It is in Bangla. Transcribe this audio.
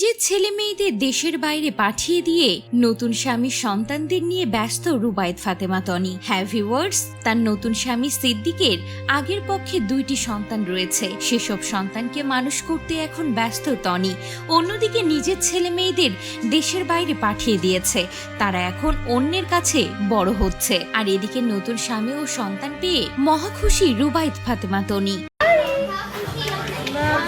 নিজের ছেলে মেয়েদের দেশের বাইরে পাঠিয়ে দিয়ে নতুন স্বামীর সন্তানদের নিয়ে ব্যস্ত রুবায়েত ফাতেমা তনি। হ্যাভি ওয়ার্ডস তার নতুন স্বামী সিদ্দিকের আগের পক্ষে দুইটি সন্তান রয়েছে। সেসব সন্তানকে মানুষ করতে এখন ব্যস্ত তনি। অন্যদিকে নিজের ছেলে মেয়েদের দেশের বাইরে পাঠিয়ে দিয়েছে। তারা এখন অন্যের কাছে বড় হচ্ছে। আর এদিকে নতুন স্বামী ও সন্তান পেয়ে মহা খুশি রুবায়েত ফাতেমা তনি।